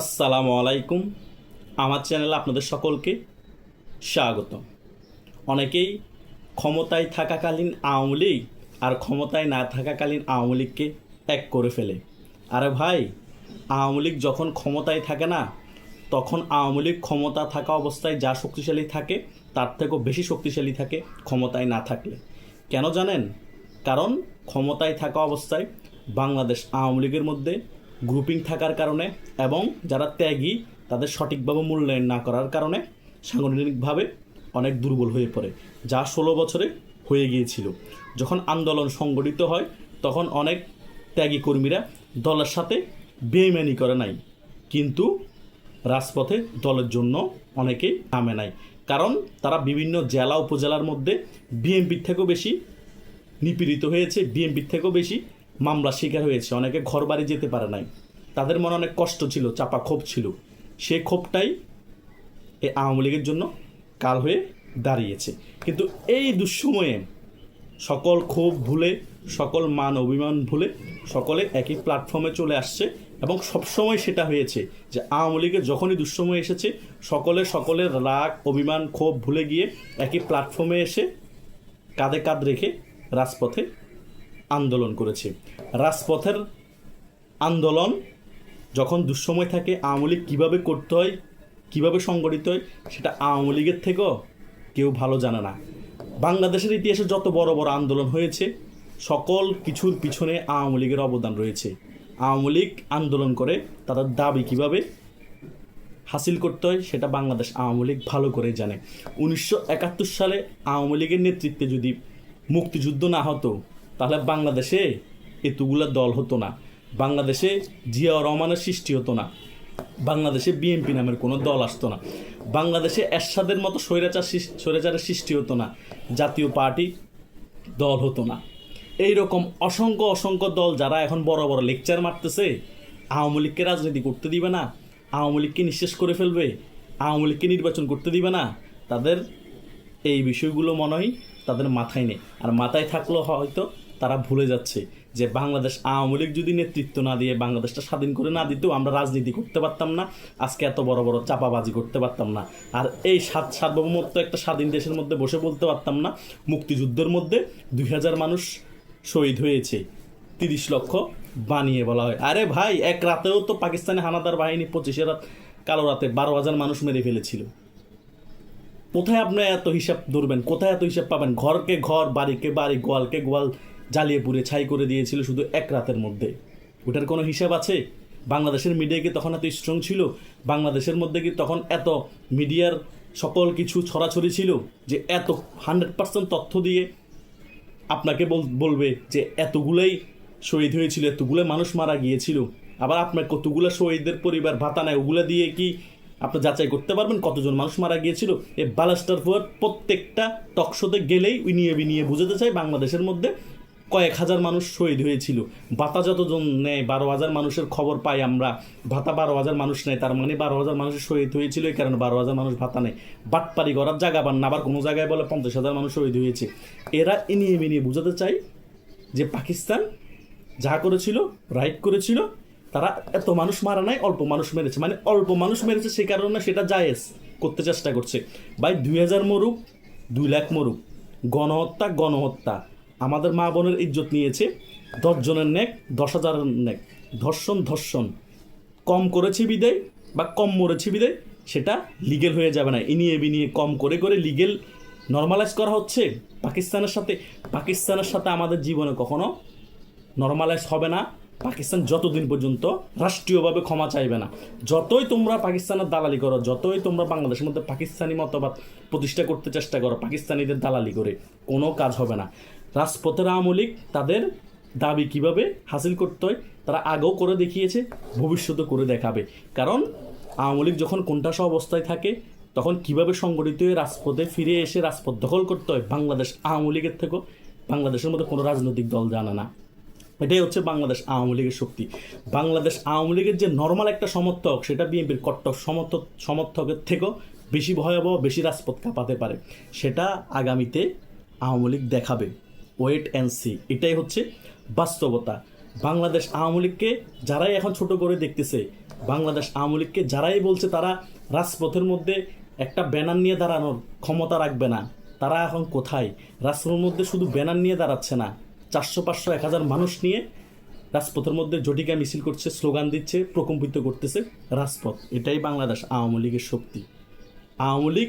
আসসালামু আলাইকুম। আমার চ্যানেলে আপনাদের সকলকে স্বাগত অনেকেই ক্ষমতায় থাকাকালীন আওয়ামী লীগ আর ক্ষমতায় না থাকাকালীন আওয়ামী লীগকে এক করে ফেলে। আরে ভাই, আওয়ামী লীগ যখন ক্ষমতায় থাকে না, তখন আওয়ামী লীগ ক্ষমতা থাকা অবস্থায় যা শক্তিশালী থাকে, তার থেকেও বেশি শক্তিশালী থাকে ক্ষমতায় না থাকলে। কেন জানেন? কারণ ক্ষমতায় থাকা অবস্থায় বাংলাদেশ আওয়ামী লীগের মধ্যে গ্রুপিং থাকার কারণে এবং যারা ত্যাগী, তাদের সঠিকভাবে মূল্যায়ন না করার কারণে সাংগঠনিকভাবে অনেক দুর্বল হয়ে পড়ে, যা ষোলো বছরে হয়ে গিয়েছিল। যখন আন্দোলন সংগঠিত হয়, তখন অনেক ত্যাগী কর্মীরা দলের সাথে বেইমানি করে নাই। কিন্তু রাজপথে দলের জন্য অনেকেই নামে নাই। কারণ তারা বিভিন্ন জেলা, উপজেলার মধ্যে বিএনপির থেকেও বেশি নিপীড়িত হয়েছে, বিএনপির থেকেও বেশি মামলার শিকার হয়েছে। অনেকে ঘর বাড়ি যেতে পারে নাই। তাদের মনে অনেক কষ্ট ছিল, চাপা ক্ষোভ ছিল। সেই ক্ষোভটাই এই আওয়ামী লীগের জন্য কাল হয়ে দাঁড়িয়েছে। কিন্তু এই দুঃসময়ে সকল ক্ষোভ ভুলে, সকল মান অভিমান ভুলে, সকলে একই প্ল্যাটফর্মে চলে আসছে এবং সবসময় সেটা হয়েছে যে আওয়ামী লীগের যখনই দুঃসময় এসেছে, সকলে সকলের রাগ, অভিমান, ক্ষোভ ভুলে গিয়ে একই প্ল্যাটফর্মে এসে কাঁধে কাঁধ রেখে রাজপথে আন্দোলন করেছে। রাজপথের আন্দোলন যখন দুঃসময় থাকে, আওয়ামী লীগ কীভাবে করতে হয়, কীভাবে সংগঠিত হয়, সেটা আওয়ামী লীগের থেকেও কেউ ভালো জানে না। বাংলাদেশের ইতিহাসে যত বড় বড় আন্দোলন হয়েছে, সকল কিছুর পিছনে আওয়ামী লীগের অবদান রয়েছে। আওয়ামী লীগ আন্দোলন করে তাদের দাবি কীভাবে হাসিল করতে হয়, সেটা বাংলাদেশ আওয়ামী লীগ ভালো করে জানে। উনিশশো একাত্তর সালে আওয়ামী লীগের নেতৃত্বে যদি মুক্তিযুদ্ধ না হতো তাহলে বাংলাদেশে এতগুলা দল হতো না। বাংলাদেশে জিয়া রহমানের সৃষ্টি হতো না। বাংলাদেশে বিএনপি নামের কোনো দল আসতো না। বাংলাদেশে এরশাদের মতো স্বৈরাচার স্বৈরাচারের সৃষ্টি হতো না। জাতীয় পার্টি দল হতো না। এই রকম অসংখ্য অসংখ্য দল যারা এখন বড় বড় লেকচার মারতেছে, আওয়ামী লীগকে রাজনীতি করতে দিবে না, আওয়ামী লীগকে নিঃশেষ করে ফেলবে, আওয়ামী লীগকে নির্বাচন করতে দিবে না, তাদের এই বিষয়গুলো মনে হয় তাদের মাথায় নেই। আর মাথায় থাকলেও হয়তো তারা ভুলে যাচ্ছে যে বাংলাদেশ আওয়ামী লীগ যদি নেতৃত্ব না দিয়ে বাংলাদেশটা স্বাধীন করে না দিতেও আমরা রাজনীতি করতে পারতাম না। আজকে এত বড় বড় চাপাবাজি করতে পারতাম না। আর এই সাত সার্বভৌমত্ব একটা স্বাধীন দেশের মধ্যে বসে বলতে পারতাম না। মুক্তিযুদ্ধের মধ্যে দুই হাজার মানুষ শহীদ হয়েছে, তিরিশ লক্ষ বানিয়ে বলা হয়। আরে ভাই, এক রাতেও তো পাকিস্তানি হানাদার বাহিনী পঁচিশে রাত, কালো রাতে বারো হাজার মানুষ মেরে ফেলেছিল। কোথায় আপনি এত হিসাব ধরবেন? কোথায় এত হিসাব পাবেন? ঘরকে ঘর, বাড়িকে বাড়ি, গোয়ালকে গোয়াল জ্বালিয়ে পুড়ে ছাই করে দিয়েছিল শুধু এক রাতের মধ্যে। ওটার কোনো হিসাব আছে? বাংলাদেশের মিডিয়া কি তখন এত স্ট্রং ছিল? বাংলাদেশের মধ্যে কি তখন এত মিডিয়ার সকল কিছু ছড়াছড়ি ছিল যে এত হান্ড্রেড পার্সেন্ট তথ্য দিয়ে আপনাকে বল- বলবে যে এতগুলোই শহীদ হয়েছিল, এতগুলো মানুষ মারা গিয়েছিল? আবার আপনার কতগুলো শহীদদের পরিবার ভাতা নেয়, ওগুলো দিয়ে কি আপনি যাচাই করতে পারবেন কতজন মানুষ মারা গিয়েছিল? এই বালাস্টার ফুয়ার প্রত্যেকটা টকশোতে গেলেই উইনিয়ে বিনিয়ে বুঝাতে চাই বাংলাদেশের মধ্যে কয়েক হাজার মানুষ শহীদ হয়েছিল। ভাতা যতজন নেয়, বারো হাজার মানুষের খবর পাই আমরা। ভাতা বারো হাজার মানুষ নেয়, তার মানে বারো হাজার মানুষের শহীদ হয়েছিল, এই কারণে বারো হাজার মানুষ ভাতা নেয়। বাটপারি করার জায়গা পান না, আবার কোনো জায়গায় বলে পঞ্চাশ হাজার মানুষ শহীদ হয়েছে। এরা ইনিয়ে বিনিয়ে বোঝাতে চাই যে পাকিস্তান যা করেছিল, রাইট করেছিল, তারা এত মানুষ মারা নাই, অল্প মানুষ মেরেছে। মানে অল্প মানুষ মেরেছে সে কারণে সেটা জায়েজ করতে চেষ্টা করছে। ভাই, দুই হাজার মরুক, দুই লাখ মরুক। গণহত্যা গণহত্যা। আমাদের মা বোনের ইজ্জত নিয়েছে। দশজনের নেক, দশ হাজারের নেক। ধর্ষণ ধর্ষণ। কম করেছে বিদায় বা কম মরেছে বিদায়, সেটা লিগেল হয়ে যাবে না। ইনিয়ে বিনিয়ে কম করে করে লিগেল নর্মালাইজ করা হচ্ছে। পাকিস্তানের সাথে পাকিস্তানের সাথে আমাদের জীবনে কখনো নর্মালাইজ হবে না। পাকিস্তান যতদিন পর্যন্ত রাষ্ট্রীয়ভাবে ক্ষমা চাইবে না। যতই তোমরা পাকিস্তানের দালালি করো, যতই তোমরা বাংলাদেশের মধ্যে পাকিস্তানি মতবাদ প্রতিষ্ঠা করতে চেষ্টা করো, পাকিস্তানিদের দালালি করে, কোনো কাজ হবে না। রাজপথের আওয়ামী লীগ তাদের দাবি কীভাবে হাসিল করতে হয়, তারা আগেও করে দেখিয়েছে ভবিষ্যতে করে দেখাবে। কারণ আওয়ামী লীগ যখন কোনটাসা অবস্থায় থাকে, তখন কীভাবে সংগঠিত হয়ে রাজপথে ফিরে এসে রাজপথ দখল করতে হয়, বাংলাদেশ আওয়ামী লীগের থেকেও বাংলাদেশের মধ্যে কোনো রাজনৈতিক দল জানে না। এটাই হচ্ছে বাংলাদেশ আওয়ামী লীগের শক্তি। বাংলাদেশ আওয়ামী লীগের যে নর্মাল একটা সমর্থক, সেটা বিএনপির কট্টর সমর্থক, সমর্থকের থেকেও বেশি ভয়াবহ, বেশি রাজপথ কাঁপাতে পারে। সেটা আগামীতে আওয়ামী লীগ দেখাবে। ওয়েট অ্যান্ড সি এটাই হচ্ছে বাস্তবতা। বাংলাদেশ আওয়ামী লীগকে যারাই এখন ছোট করে দেখতেছে, বাংলাদেশ আওয়ামী লীগকে যারাই বলছে তারা রাজপথের মধ্যে একটা ব্যানার নিয়ে দাঁড়ানোর ক্ষমতা রাখবে না। তারা এখন কোথায়? রাজপথের মধ্যে শুধু ব্যানার নিয়ে দাঁড়াচ্ছে না। চারশো পাঁচশো এক হাজার মানুষ নিয়ে রাজপথের মধ্যে জটিকা মিছিল করছে, স্লোগান দিচ্ছে, প্রকম্পিত করতেছে রাজপথ। এটাই বাংলাদেশ আওয়ামী লীগের শক্তি। আওয়ামী লীগ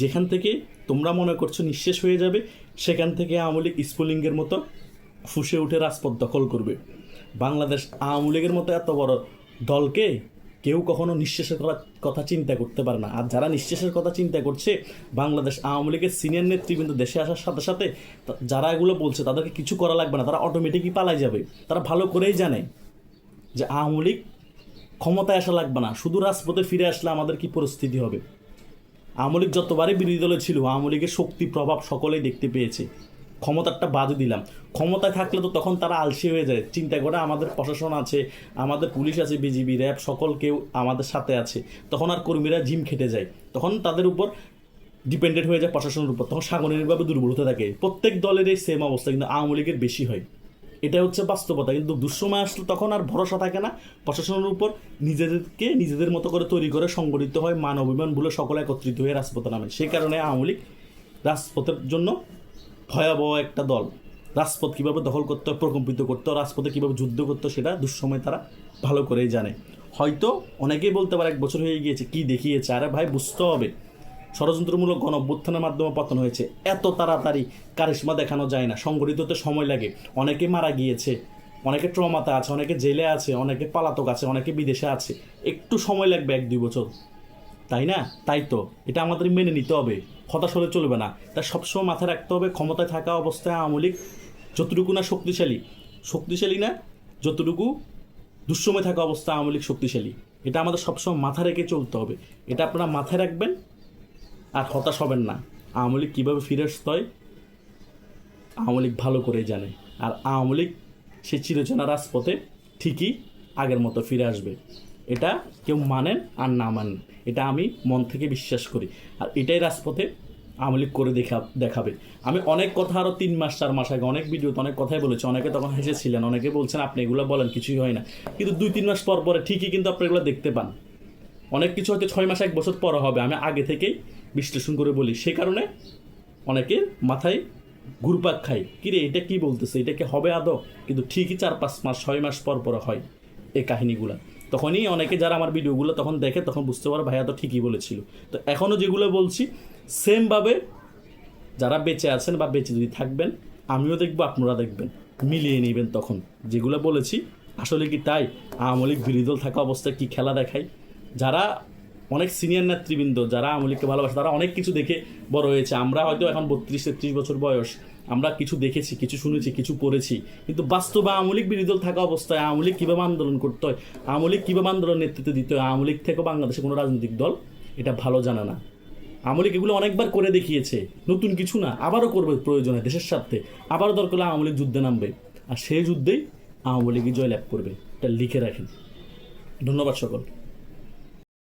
যেখান থেকে তোমরা মনে করছ নিঃশেষ হয়ে যাবে, সেখান থেকে আওয়ামী লীগ স্ফুলিঙ্গের মতো ফুসে উঠে রাজপথ দখল করবে। বাংলাদেশ আওয়ামী লীগের মতো এত বড় দলকে কেউ কখনো নিঃশেষের কথা কথা চিন্তা করতে পারে না। আর যারা নিঃশেষের কথা চিন্তা করছে, বাংলাদেশ আওয়ামী লীগের সিনিয়র নেতৃবৃন্দ দেশে আসার সাথে সাথে যারা এগুলো বলছে, তাদেরকে কিছু করা লাগবে না। তারা অটোমেটিকই পালাই যাবে। তারা ভালো করেই জানে যে আওয়ামী লীগ ক্ষমতায় আসা লাগবে না। শুধু রাজপথে ফিরে আসলে আমাদের কি পরিস্থিতি হবে? আওয়ামী লীগ বিরোধী দলে ছিল আওয়ামী লীগের শক্তি, প্রভাব সকলেই দেখতে পেয়েছে। ক্ষমতাটা বাদে দিলাম। ক্ষমতায় থাকলে তো তখন তারা আলসি হয়ে যায়। চিন্তা করে আমাদের প্রশাসন আছে, আমাদের পুলিশ আছে, বিজিবি, র্যাব, সকল কেউ আমাদের সাথে আছে। তখন আর কর্মীরা জিম খেটে যায়। তখন তাদের উপর ডিপেন্ডেন্ট হয়ে যায় প্রশাসনের উপর। তখন সাগরিকভাবে দুর্বল হতে থাকে। প্রত্যেক দলের এই সেম অবস্থা, কিন্তু আওয়ামী লীগের বেশি হয়। এটা হচ্ছে বাস্তবতা। কিন্তু দুঃসময় আসলে তখন আর ভরসা থাকে না। প্রশাসনের উপর নিজেদেরকে নিজেদের মতো করে তৈরি করে সংগঠিত হয়, মান অভিমান ভুলে সকলে একত্রিত হয়ে রাজপথে নামে। সেই কারণে আওয়ামী লীগ রাজপথের জন্য ভয়াবহ একটা দল। রাজপথ কীভাবে দখল করতে হয়, প্রকম্পিত করতে হয়, রাজপথে কীভাবে যুদ্ধ করতে সেটা দুঃসময় তারা ভালো করেই জানে। হয়তো অনেকেই বলতে পারে, এক বছর হয়ে গিয়েছে, কি দেখিয়েছে? আরে ভাই, বুঝতে হবে। ষড়যন্ত্রমূলক গণ মাধ্যমে পতন হয়েছে। এত তাড়াতাড়ি কারিশ্মা দেখানো যায় না। সংগঠিত হতে সময় লাগে। অনেকে মারা গিয়েছে, অনেকে ট্রমাতে আছে, অনেকে জেলে আছে, অনেকে পালাতক আছে, অনেকে বিদেশে আছে। একটু সময় লাগবে এক, দুই বছর। তাই না? তাই তো। এটা আমাদের মেনে নিতে হবে। হতাশ হলে চলবে না। তা সবসময় মাথায় রাখতে হবে, ক্ষমতায় থাকা অবস্থায় আওয়ামী লীগ যতটুকু না শক্তিশালী শক্তিশালী না, যতটুকু দুঃসময় থাকা অবস্থায় আওয়ামী লীগ শক্তিশালী। এটা আমাদের সবসময় মাথা রেখে চলতে হবে। এটা আপনারা মাথায় রাখবেন। আর হতাশ হবেন না। আওয়ামী লীগ কীভাবে ফিরে আসতে হয়? আওয়ামী লীগ ভালো করেই জানে। আর আওয়ামী লীগ সে চিরচেনা রাজপথে ঠিকই আগের মতো ফিরে আসবে। এটা কেউ মানেন আর না মানেন, এটা আমি মন থেকে বিশ্বাস করি। আর এটাই রাজপথে আওয়ামী লীগ করে দেখা, দেখাবে। আমি অনেক কথা আরও তিন মাস, চার মাস আগে অনেক ভিডিওতে অনেক কথাই বলেছি। অনেকে তখন হেসেছিলেন, অনেকে বলছেন, আপনি এগুলো বলেন, কিছুই হয় না। কিন্তু দুই, তিন মাস পর পরে ঠিকই কিন্তু আপনি এগুলো দেখতে পান। অনেক কিছু হয়তো ছয় মাস, এক বছর পর হবে। আমি আগে থেকেই বিশ্লেষণ করে বলি, সে কারণে অনেকে মাথায় ঘুরপাক খাই কিরে, এটা কি বলতেছে? এটা কি হবে আদৌ? কিন্তু ঠিকই চার পাঁচ মাস, ছয় মাস পর পর হয় এই কাহিনীগুলো। তখনই অনেকে যারা আমার ভিডিওগুলো তখন দেখে, তখন বুঝতে পারে ভাইয়া তো ঠিকই বলেছিল। তো এখনও যেগুলো বলছি সেমভাবে যারা বেঁচে আছেন বা বেঁচে যদি থাকবেন, আমিও দেখব, আপনারা দেখবেন, মিলিয়ে নেবেন তখন। যেগুলো বলেছি, আসলে কি তাই? আওয়ামী লীগ, বিরোধী দল থাকা অবস্থায় কি খেলা দেখায়? যারা অনেক সিনিয়র নেতৃবৃন্দ যারা আওয়ামী লীগকে ভালোবাসে, তারা অনেক কিছু দেখে বড় হয়েছে। আমরা হয়তো এখন বত্রিশ, তেত্রিশ বছর বয়স, আমরা কিছু দেখেছি, কিছু শুনেছি, কিছু পড়েছি। কিন্তু বাস্তবে আওয়ামী লীগ বিরোধী দল থাকা অবস্থায় আওয়ামী লীগ কীভাবে আন্দোলন করতে হয়, আওয়ামী লীগ কীভাবে আন্দোলন নেতৃত্ব দিতে হয়, আওয়ামী লীগ থেকে বাংলাদেশে কোনো রাজনৈতিক দল এটা ভালো জানে না। আওয়ামী লীগ এগুলো অনেকবার করে দেখিয়েছে, নতুন কিছু না, আবারও করবে প্রয়োজনে দেশের স্বার্থে। আবারও দরকার হলে আওয়ামী লীগ যুদ্ধে নামবে, আর সেই যুদ্ধেই আওয়ামী লীগই জয়লাভ করবে। এটা লিখে রাখেন। ধন্যবাদ সকল।